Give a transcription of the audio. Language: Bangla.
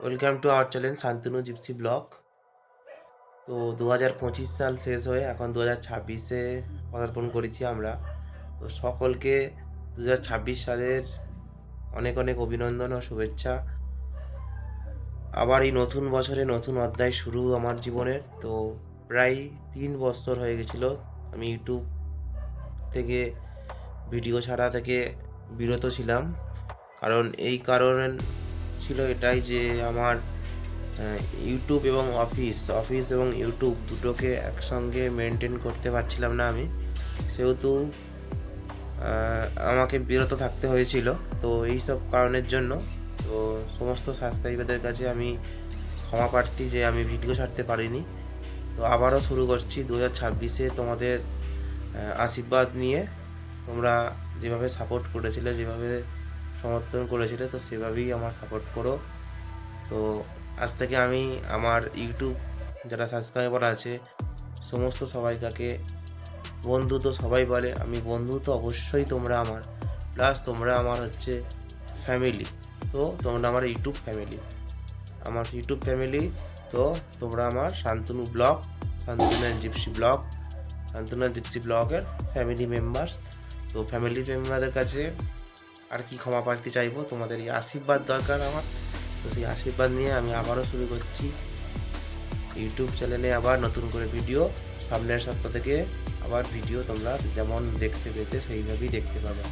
Welcome to our channel Shantanu gypsy blog তো দু হাজার পঁচিশ সাল শেষ হয়ে এখন দু হাজার ছাব্বিশে পদার্পণ করেছি আমরা। তো সকলকে দু হাজার ছাব্বিশ সালের অনেক অনেক অভিনন্দন ও শুভেচ্ছা। আবার এই নতুন বছরে নতুন অধ্যায় শুরু আমার জীবনের। তো প্রায় তিন বছর হয়ে গেছিল আমি ইউটিউব থেকে ভিডিও ছাড়া থেকে বিরত ছিলাম। কারণ এই কারণ ছিল এটাই যে আমার ইউটিউব এবং অফিস অফিস এবং ইউটিউব দুটোকে একসঙ্গে মেনটেন করতে পারছিলাম না আমি। সেহেতু আমাকে বিরত থাকতে হয়েছিল। তো এই সব কারণের জন্য, তো সমস্ত সাবস্ক্রাইবারদের কাছে আমি ক্ষমা প্রার্থী যে আমি ভিডিও ছাড়তে পারিনি। তো আবারও শুরু করছি দু হাজার ছাব্বিশে তোমাদের আশীর্বাদ নিয়ে। তোমরা যেভাবে সাপোর্ট করেছিলে, যেভাবে সমর্থন করেছিলে, তো সেভাবেই আমার সাপোর্ট করো। তো আজ থেকে আমি আমার ইউটিউব যারা সাবস্ক্রাইবার আছে, সমস্ত সবাইকাকে, বন্ধু তো সবাই বলে, আমি বন্ধু তো অবশ্যই তোমরা আমার। প্লাস তোমরা আমার হচ্ছে ফ্যামিলি তো তোমরা আমার ইউটিউব ফ্যামিলি আমার ইউটিউব ফ্যামিলি তো তোমরা আমার Shantanu blog, Shantanu gypsy blog, Shantanu gypsy ব্লগের ফ্যামিলি মেম্বার্স তো ফ্যামিলি মেম্বারদের কাছে আর কি ক্ষমা পাড়তে চাইব? তোমাদের এই আশীর্বাদ দরকার আমার। তো সেই আশীর্বাদ নিয়ে আমি আবারও শুরু করছি। ইউটিউব চ্যানেলে আবার নতুন করে ভিডিও। সামনের সপ্তাহ থেকে আবার ভিডিও তোমরা যেমন দেখতে পেতে সেইভাবেই দেখতে পাবে।